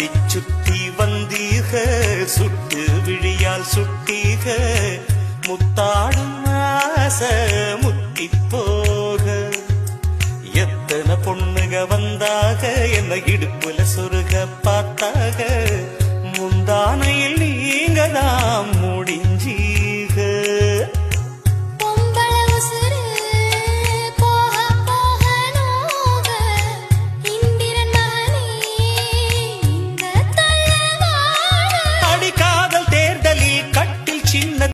சுத்தி சுத்தி வந்தீக சுட்டு விழியால் சுட்டீக முத்தாடும் ஆச முத்தி போக. எத்தனை பொண்ணுக வந்தாக என்ன இடுப்புல சொருக பார்த்தாக.